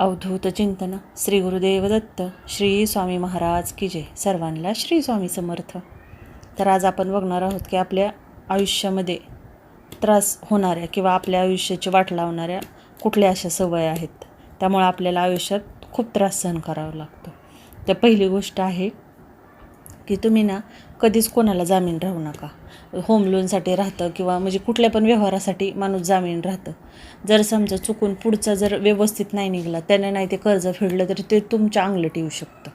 अवधूत चिंतन श्री गुरुदेव दत्त श्री स्वामी महाराज की जय. सर्वांना श्री स्वामी समर्थ. तर आज आपण बघणार आहोत की आपल्या आयुष्यामध्ये त्रास होणाऱ्या किंवा आपल्या आयुष्याची वाट लावणाऱ्या कुठल्या अशा सवय आहेत? त्यामुळे आपल्याला आयुष्यात खूप त्रास सहन करावा लागतो. तर पहिली गोष्ट आहे की तुम्ही ना कधीच कोणाला जामीन राहू नका. होम लोनसाठी राहतं किंवा म्हणजे कुठल्या पण व्यवहारासाठी माणूस जामीन राहतं. जर समजा चुकून पुढचा जर व्यवस्थित नाही निघाला त्याने नाही ते कर्ज फेडलं तर ते तुमच्या अंगलट येऊ शकतं.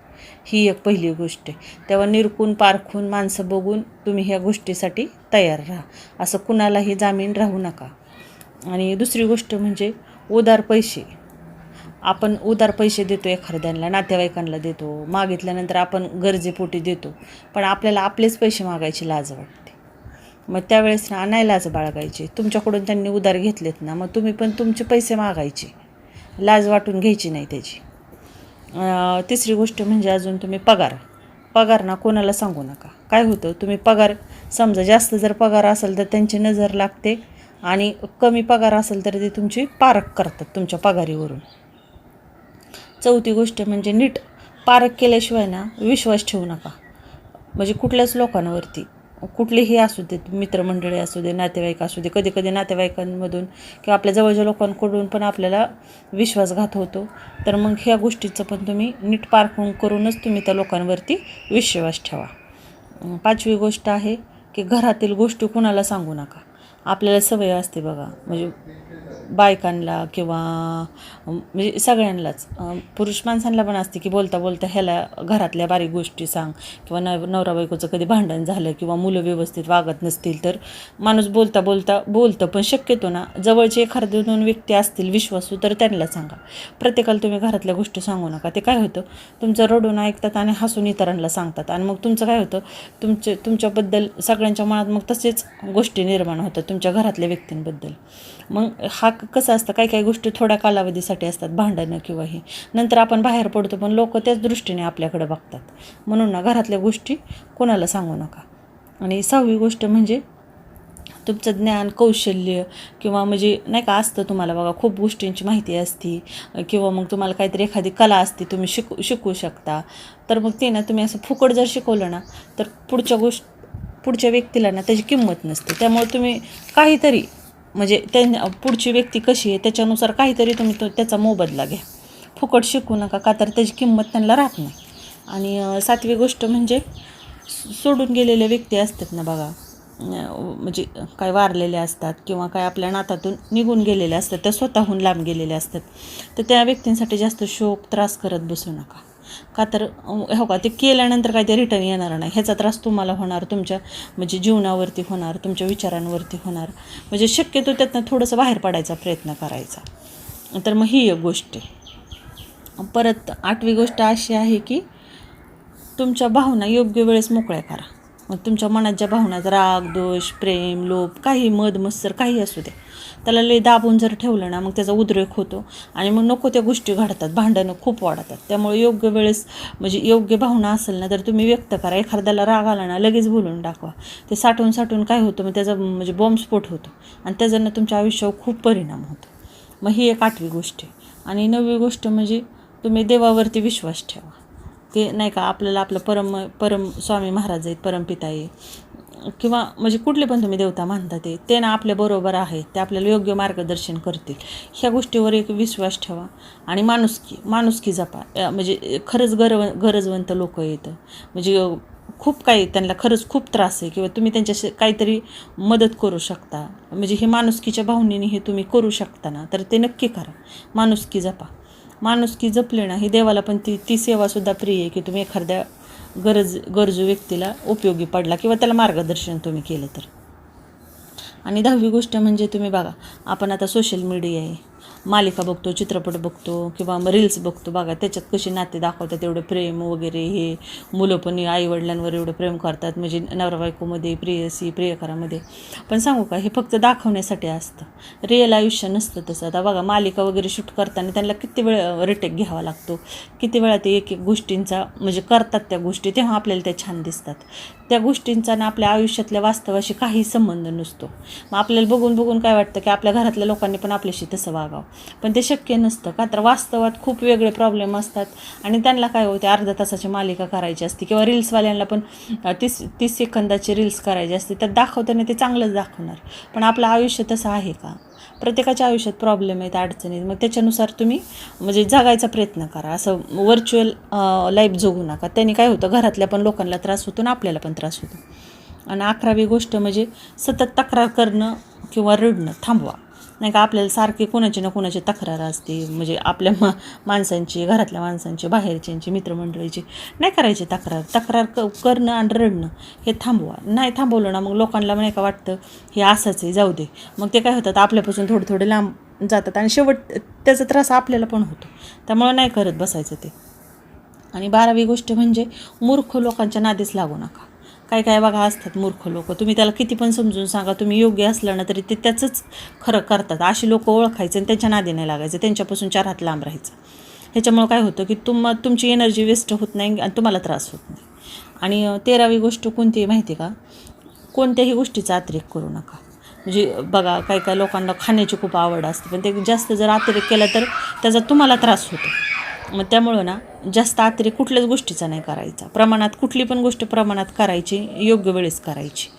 ही एक पहिली गोष्ट आहे. तेव्हा निरकून पारखून माणसं बघून तुम्ही ह्या गोष्टीसाठी तयार राहा. असं कुणालाही जामीन राहू नका. आणि दुसरी गोष्ट म्हणजे उदार पैसे. आपण उदार पैसे देतो एखाद्याला नातेवाईकांना देतो मागितल्यानंतर आपण गरजेपोटी देतो पण आपल्याला आपलेच पैसे मागायची लाज वाटते. मग त्यावेळेस ना नाही लाज बाळगायची. तुमच्याकडून त्यांनी उधार घेतलेत ना मग तुम्ही पण तुमचे पैसे मागायचे. लाज वाटून घ्यायची नाही त्याची. तिसरी गोष्ट म्हणजे अजून तुम्ही पगार. पगार ना कोणाला सांगू नका. काय होतं तुम्ही पगार समजा जास्त जर पगार असेल तर त्यांची नजर लागते आणि कमी पगार असेल तर ते तुमची पारख करतात तुमच्या पगारीवरून. चौथी गोष्ट म्हणजे नीट पारख केल्याशिवाय ना विश्वास ठेवू नका. म्हणजे कुठल्याच लोकांवरती. कुठलेही असू देत मित्रमंडळी असू दे नातेवाईक असू दे कधी कधी नातेवाईकांमधून किंवा आपल्या जवळच्या लोकांकडून पण आपल्याला विश्वासघात होतो. तर मग ह्या गोष्टीचं पण तुम्ही नीट पारखून करूनच तुम्ही त्या लोकांवरती विश्वास ठेवा. पाचवी गोष्ट आहे की घरातील गोष्टी कुणाला सांगू नका. आपल्याला सवय असते बघा. म्हणजे बायकांना किंवा म्हणजे सगळ्यांनाच पुरुष माणसांना पण असते की बोलता बोलता ह्याला घरातल्या बारीक गोष्टी सांग किंवा नव नवरा बायकोचं कधी भांडण झालं किंवा मुलं व्यवस्थित वागत नसतील तर माणूस बोलता बोलता बोलतं पण शक्यतो ना जवळचे एखादे दोन व्यक्ती असतील विश्वासू तर त्यांना सांगा. प्रत्येकाला तुम्ही घरातल्या गोष्टी सांगू नका. ते काय होतं तुमचं रडून ऐकतात आणि हसून इतरांना सांगतात. आणि मग तुमचं काय होतं तुमचे तुमच्याबद्दल सगळ्यांच्या मनात मग तसेच गोष्टी निर्माण होतात तुमच्या घरातल्या व्यक्तींबद्दल. मग हा क- कसं असतं काही काही गोष्टी थोड्या कालावधीसाठी असतात भांडणं किंवा हे. नंतर आपण बाहेर पडतो पण लोक त्याच दृष्टीने आपल्याकडे बघतात. म्हणून ना घरातल्या गोष्टी कोणाला सांगू नका. आणि सहावी गोष्ट म्हणजे तुमचं ज्ञान कौशल्य किंवा म्हणजे नाही का असतं तुम्हाला बघा खूप गोष्टींची माहिती असती किंवा मग तुम्हाला काहीतरी एखादी कला असते तुम्ही शिकू शिकू शकता. तर मग ते ना तुम्ही असं फुकट जर शिकवलं ना तर पुढच्या गोष्ट पुढच्या व्यक्तीला ना त्याची किंमत नसते. त्यामुळे तुम्ही काहीतरी म्हणजे त्या पुढची व्यक्ती कशी आहे त्याच्यानुसार काहीतरी तुम्ही तो त्याचा मोबदला घ्या. फुकट शिकू नका का तर त्याची किंमत त्यांना राहत नाही. आणि सातवी गोष्ट म्हणजे सोडून गेलेल्या व्यक्ती असतात ना बघा म्हणजे काय वारलेले असतात किंवा काय आपल्या नातातून निघून गेलेल्या असतात त्या स्वतःहून लांब गेलेल्या असतात तर त्या व्यक्तींसाठी जास्त शोक त्रास करत बसू नका. का तर हो का ते केल्यानंतर काय ते रिटर्न येणार नाही. ह्याचा त्रास तुम्हाला होणार तुमच्या म्हणजे जीवनावरती होणार तुमच्या विचारांवरती होणार. म्हणजे शक्यतो त्यातनं थोडंसं बाहेर पडायचा प्रयत्न करायचा. तर मग ही एक गोष्ट आहे. परत आठवी गोष्ट अशी आहे की तुमच्या भावना योग्य वेळेस मोकळ्या करा. तुमच्या मनात ज्या भावना राग दोष प्रेम लोभ काही मद मत्सर काही असू दे त्याला लय दाबून जर ठेवलं ना मग त्याचा उद्रेक होतो आणि मग नको त्या गोष्टी घडतात भांडणं खूप वाढतात. त्यामुळे योग्य वेळेस म्हणजे योग्य भावना असेल ना तर तुम्ही व्यक्त करा. एखाद्याला राग आला ना लगेच बोलून दाखवा. ते साठवून साठवून काय होतं मग त्याचा म्हणजे बॉम्बस्फोट होतो आणि त्याच्यानं तुमच्या आयुष्यावर खूप परिणाम होतो. मग ही एक आठवी गोष्ट आहे. आणि नववी गोष्ट म्हणजे तुम्ही देवावरती विश्वास ठेवा. ते नाही का आपल्याला आपलं परम परम स्वामी महाराज आहेत परमपिता आहे किंवा म्हणजे कुठले पण तुम्ही देवता मानता ते ते ना आपल्याबरोबर आहे ते आपल्याला योग्य मार्गदर्शन करतील. ह्या गोष्टीवर एक विश्वास ठेवा. आणि माणुसकी माणुसकी जपा. म्हणजे खरंच गरव गरजवंत लोक येतं म्हणजे खूप काही त्यांना खरंच खूप त्रास आहे किंवा तुम्ही त्यांच्याशी काहीतरी मदत करू शकता. म्हणजे हे माणुसकीच्या भावनेने हे तुम्ही करू शकता ना तर ते नक्की करा. माणुसकी जपा. माणुसकी जपली ना ही देवाला पण ती ती सेवासुद्धा प्रिय आहे की तुम्ही एखाद्या गरज गरजू व्यक्तीला उपयोगी पडला किंवा त्याला मार्गदर्शन तुम्ही केलं तर. आणि दहावी गोष्ट म्हणजे तुम्ही बघा आपण आता सोशल मीडिया आहे. मालिका बघतो चित्रपट बघतो किंवा मग रील्स बघतो. बघा त्याच्यात कशी नाते दाखवतात एवढं प्रेम वगैरे हे. मुलं पण आईवडिलांवर एवढं प्रेम करतात म्हणजे नवरा बायकोमध्ये प्रियसी प्रियकरामध्ये. पण सांगू का हे फक्त दाखवण्यासाठी असतं. रिअल आयुष्य नसतं तसं. आता बघा मालिका वगैरे शूट करताना त्यांना किती वेळ रिटेक घ्यावा लागतो. किती वेळा ते एक एक गोष्टींचा म्हणजे करतात त्या गोष्टी तेव्हा आपल्याला त्या छान दिसतात. त्या गोष्टींचा ना आपल्या आयुष्यातल्या वास्तवाशी काही संबंध नसतो. मग आपल्याला बघून बघून काय वाटतं की आपल्या घरातल्या लोकांनी पण आपल्याशी तसं वागा लागावं पण ते शक्य नसतं का? तर वास्तवात खूप वेगळे प्रॉब्लेम असतात. आणि त्यांना काय होते अर्ध्या तासाची मालिका करायची असते किंवा रील्सवाल्यांना पण तीस तीस सेकंदाची रील्स करायची असते. तर दाखवताना ते चांगलंच दाखवणार. पण आपलं आयुष्य तसं आहे का? प्रत्येकाच्या आयुष्यात प्रॉब्लेम आहेत अडचणीत मग त्याच्यानुसार तुम्ही म्हणजे जगायचा प्रयत्न करा. असं व्हर्च्युअल लाईफ जगू नका. त्यांनी काय होतं घरातल्या पण लोकांना त्रास होतो आणि आपल्याला पण त्रास होतो. आणि अकरावी गोष्ट म्हणजे सतत तक्रार करणं किंवा रडणं. थांबवा. नाही का आपल्याला सारखी कोणाची ना कोणाची तक्रार असते. म्हणजे आपल्या मा माणसांची घरातल्या माणसांची बाहेरच्यांची मित्रमंडळीची नाही करायची तक्रार. तक्रार क करणं आणि रडणं हे थांबवा. नाही थांबवलं ना मग लोकांना नाही का वाटतं हे असंच आहे जाऊ दे. मग ते काय होतात आपल्यापासून थोडे थोडे लांब जातात आणि शेवट त्याचा त्रास आपल्याला पण होतो. त्यामुळं नाही करत बसायचं ते. आणि बारावी गोष्ट म्हणजे मूर्ख लोकांच्या नादीस लागू नका. काय काय बघा असतात मूर्ख लोक. तुम्ही त्याला किती पण समजून सांगा तुम्ही योग्य असलं ना तरी ते त्याचंच खरं करतात. अशी लोक ओळखायचं आणि त्यांच्या नादी नाही लागायचं. त्यांच्यापासून चार हात लांब राहायचं. ह्याच्यामुळं काय होतं की तुम तुमची एनर्जी वेस्ट होत नाही आणि तुम्हाला त्रास होत नाही. आणि तेरावी गोष्ट कोणती आहे माहिती का? कोणत्याही गोष्टीचा अतिरेक करू नका. म्हणजे बघा काही काही लोकांना खाण्याची खूप आवड असते पण ते जास्त जर अतिरेक केला तर त्याचा तुम्हाला त्रास होतो. मग त्यामुळं ना जास्त आतरी कुठल्याच गोष्टीचा नाही करायचा. प्रमाणात कुठली पण गोष्ट प्रमाणात करायची योग्य वेळेस करायची.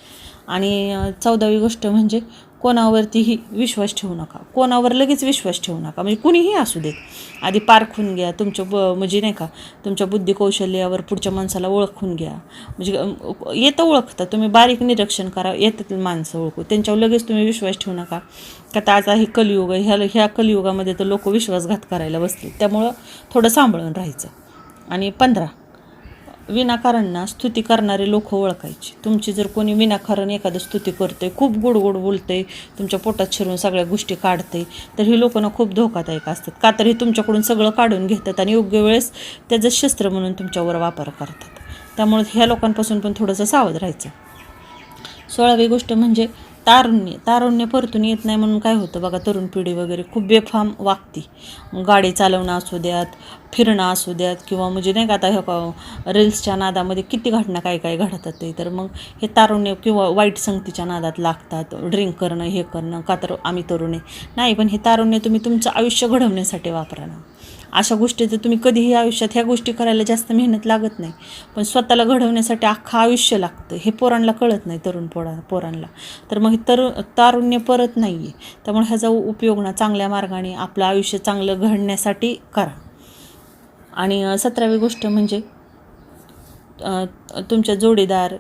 आणि चौदावी गोष्ट म्हणजे कोणावरतीही विश्वास ठेवू नका. कोणावर लगेच विश्वास ठेवू नका. म्हणजे कुणीही असू देत. आधी पारखून घ्या. तुमच्या ब म्हणजे नाही का तुमच्या बुद्धिकौशल्यावर पुढच्या माणसाला ओळखून घ्या. म्हणजे येतं ओळखता. तुम्ही बारीक निरीक्षण करा. येतात माणसं ओळखू त्यांच्यावर लगेच तुम्ही विश्वास ठेवू नका. का तर आता हे कलियुग. आहे ह्या ह्या कलियुगामध्ये तर लोक विश्वासघात करायला बसले त्यामुळं थोडं सांभाळून राहायचं. आणि पंधरा विनाकारांना स्तुती करणारे लोक ओळखायचे. तुमची जर कोणी विनाकारण एखादं स्तुती करते खूप गोड बोलते तुमच्या पोटात शिरून सगळ्या गोष्टी काढते तर ही लोकांना खूप धोकादायक असतात. का तर हे तुमच्याकडून सगळं काढून घेतात आणि योग्य वेळेस त्याचं शस्त्र म्हणून तुमच्यावर वापर करतात. त्यामुळे ह्या लोकांपासून पण थोडंसं सावध राहायचं. सोळावी गोष्ट म्हणजे तारुण्य तारुण्य परतून येत नाही म्हणून काय होतं बघा तरुण पिढी वगैरे खूप बेफाम वागते. गाडी चालवणं असू द्यात फिरणं असू द्यात किंवा म्हणजे नाही का आता ह्या रील्सच्या नादामध्ये किती घटना काय काय घडतात ते. तर मग हे तारुण्य किंवा वाईट संगतीच्या नादात लागतात ड्रिंक करणं हे करणं का तर आम्ही तरुण आहे. नाही पण हे तारुण्य तुम्ही तुमचं आयुष्य घडवण्यासाठी वापरा ना. अशा गोष्टी तर तुम्ही कधीही आयुष्यात ह्या गोष्टी करायला जास्त मेहनत लागत नाही पण स्वतःला घडवण्यासाठी अख्खं आयुष्य लागतं हे पोरांना कळत नाही तरुण पोरा पोरांना. तर मग हे तरु तारुण्य परत नाही आहे त्यामुळे ह्याचा उपयोग ना चांगल्या मार्गाने आपलं आयुष्य चांगलं घडण्यासाठी करा. आणि सतरावी गोष्ट म्हणजे तुमच्या जोडीदार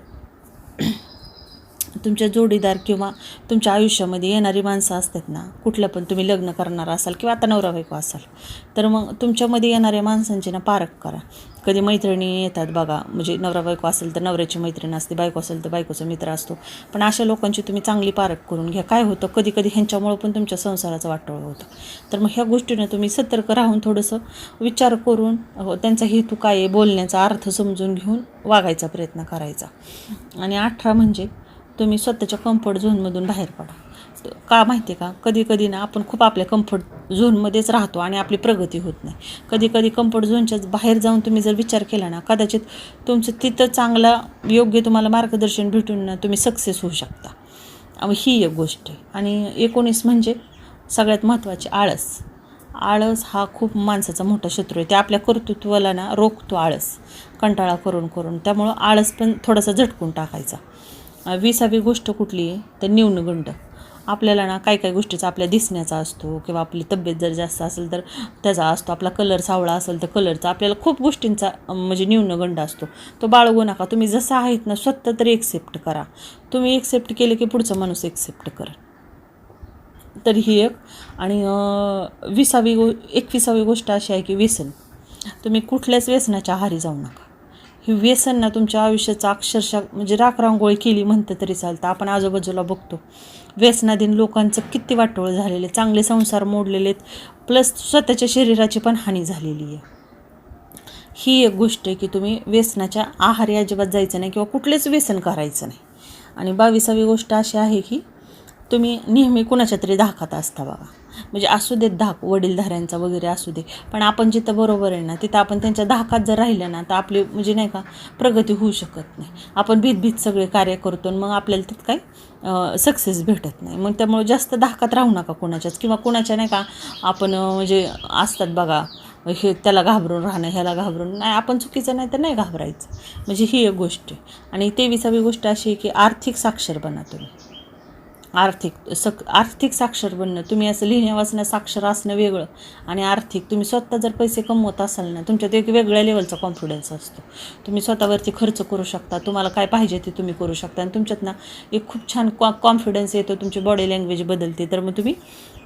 तुमच्या जोडीदार किंवा तुमच्या आयुष्यामध्ये येणारी माणसं असतात ना कुठलं पण तुम्ही लग्न करणार असाल किंवा आता नवरा बायको असाल तर मग तुमच्यामध्ये येणाऱ्या माणसांची ना पारख करा. कधी मैत्रिणी येतात बघा म्हणजे नवरा बायको असेल तर नवऱ्याची मैत्रीण असते बायको असेल तर बायकोचा मित्र असतो. पण अशा लोकांची तुम्ही चांगली पारख करून घ्या. काय होतं कधी कधी ह्यांच्यामुळं पण तुमच्या संसाराचं वाटोळं होतं. तर मग ह्या गोष्टीनं तुम्ही सतर्क राहून थोडंसं विचार करून त्यांचा हेतू काय आहे बोलण्याचा अर्थ समजून घेऊन वागायचा प्रयत्न करायचा. आणि अठरा म्हणजे तुम्ही स्वतःच्या कम्फर्ट झोनमधून बाहेर पडा. का माहिती आहे का? कधी कधी ना आपण खूप आपल्या कम्फर्ट झोनमध्येच राहतो आणि आपली प्रगती होत नाही. कधी कधी कम्फर्ट झोनच्या बाहेर जाऊन तुम्ही जर विचार केला ना कदाचित तुमचं तिथं चांगला योग्य तुम्हाला मार्गदर्शन भेटून ना तुम्ही सक्सेस होऊ शकता. अहो, ही एक गोष्ट आहे. आणि एकोणीस म्हणजे सगळ्यात महत्त्वाची आळस. आळस हा खूप माणसाचा मोठा शत्रू आहे. ते आपल्या कर्तृत्वाला ना रोखतो आळस. कंटाळा करून करून. त्यामुळं आळस पण थोडासा झटकून टाकायचा. विसावी गोष्ट कुठली आहे? तर न्यूनगंड आपल्याला ना काही काही गोष्टीचा आपल्या दिसण्याचा असतो किंवा आपली तब्येत जर जास्त असेल तर त्याचा असतो. आपला कलर सावळा असेल तर कलरचा आपल्याला खूप गोष्टींचा म्हणजे न्यूनगंड असतो. तो बाळगू नका. तुम्ही जसं आहेत ना स्वतः तरी एक्सेप्ट करा. तुम्ही एक्सेप्ट केले की पुढचा माणूस एक्सेप्ट करा तर ही एक. आणि विसावी गो एकविसावी गोष्ट अशी आहे की व्यसन. तुम्ही कुठल्याच व्यसनाच्या आहारी जाऊ नका. ही व्यसन तुमच्या आयुष्याचा अक्षरशः म्हणजे राखरांगोळी केली म्हणतं तरी चालतं. आपण आजूबाजूला बघतो. व्यसनाधीन लोकांचं किती वाटोळ झालेले चांगले संसार मोडलेले आहेत. प्लस स्वतःच्या शरीराची पण हानी झालेली आहे. ही एक गोष्ट आहे की तुम्ही व्यसनाच्या आहारी अजिबात जायचं नाही किंवा कुठलेच व्यसन करायचं नाही. आणि बावीसावी गोष्ट अशी आहे की तुम्ही नेहमी कुणाच्या तरी धाकात असता बघा. म्हणजे असू देत धाक वडीलधाऱ्यांचा वगैरे असू दे. पण आपण जिथं बरोबर आहे ना तिथं आपण त्यांच्या धाकात जर राहिलं ना तर आपली म्हणजे नाही का प्रगती होऊ शकत नाही. आपण भीतभीत सगळे कार्य करतो आणि मग आपल्याला तिथं काय सक्सेस भेटत नाही. मग त्यामुळे जास्त धाकात राहू नका कोणाच्याच. किंवा कोणाच्या नाही का आपण म्हणजे असतात बघा हे त्याला घाबरून राहणं ह्याला घाबरून नाही आपण चुकीचं नाही तर नाही घाबरायचं. म्हणजे ही एक गोष्ट आहे. आणि तेविसावी गोष्ट अशी आहे की आर्थिक साक्षर बना तुम्ही. आर्थिक सक आर्थिक साक्षर बनणं. तुम्ही असं लिहिण्या वाचण्यात साक्षर असणं वेगळं. आणि आर्थिक तुम्ही स्वतः जर पैसे कमवत असाल ना तुमच्यात एक वेगळ्या लेवलचा कॉन्फिडन्स असतो. तुम्ही स्वतःवरती खर्च करू शकता. तुम्हाला काय पाहिजे ते तुम्ही करू शकता. आणि तुमच्यात ना एक खूप छान कॉ कॉन्फिडन्स येतो. तुमची बॉडी लँग्वेज बदलते. तर मग तुम्ही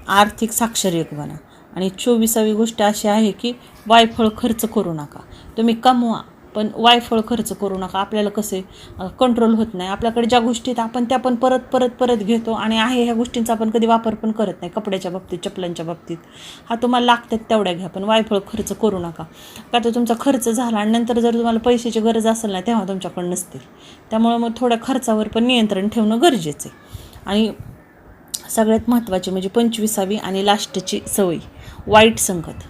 आर्थिक साक्षर एक बना. आणि चोवीसावी गोष्ट अशी आहे की वायफळ खर्च करू नका. तुम्ही कमवा. पण वायफळ खर्च करू नका. आपल्याला कसे कंट्रोल होत नाही. आपल्याकडे ज्या गोष्टी आहेत आपण त्या पण परत परत परत घेतो आणि आहे ह्या गोष्टींचा आपण कधी वापर पण करत नाही कपड्याच्या बाबतीत चपलांच्या बाबतीत. हा तुम्हाला लागतात तेवढ्या घ्या पण वायफळ खर्च करू नका. का तो तुमचा खर्च झाला आणि नंतर जर तुम्हाला पैशाची गरज असेल ना तेव्हा तुमच्याकडे नसतील. त्यामुळं मग थोड्या खर्चावर पण नियंत्रण ठेवणं गरजेचं आहे. आणि सगळ्यात महत्त्वाची म्हणजे पंचवीसावी आणि लास्टची सवय वाईट संगत.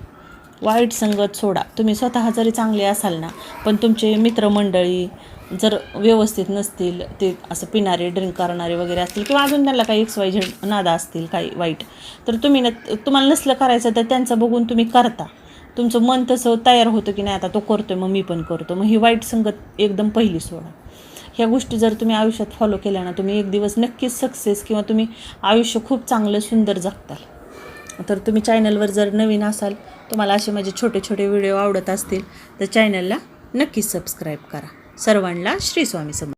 वाईट संगत सोडा. तुम्ही स्वतः जरी चांगले असाल ना पण तुमचे मित्रमंडळी जर व्यवस्थित नसतील ते असं पिणारे ड्रिंक करणारे वगैरे असतील किंवा अजून त्यांना काही एक्स वाय झेड नादा असतील काही वाईट तर तुम्ही ना तुम्हाला नसलं करायचं तर त्यांचं बघून तुम्ही करता. तुमचं मन तसं तयार होतं की नाही आता तो करतोय मग मी पण करतो. मग ही वाईट संगत एकदम पहिली सोडा. ह्या गोष्टी जर तुम्ही आयुष्यात फॉलो केल्या ना तुम्ही एक दिवस नक्कीच सक्सेस किंवा तुम्ही आयुष्य खूप चांगलं सुंदर जगताल. तर तुम्ही चॅनलवर जर नवीन असाल तुम्हाला असे माझे छोटे छोटे व्हिडिओ आवडत असतील तर चॅनलला नक्की सबस्क्राईब करा. सर्वांना श्री स्वामी समर्थ.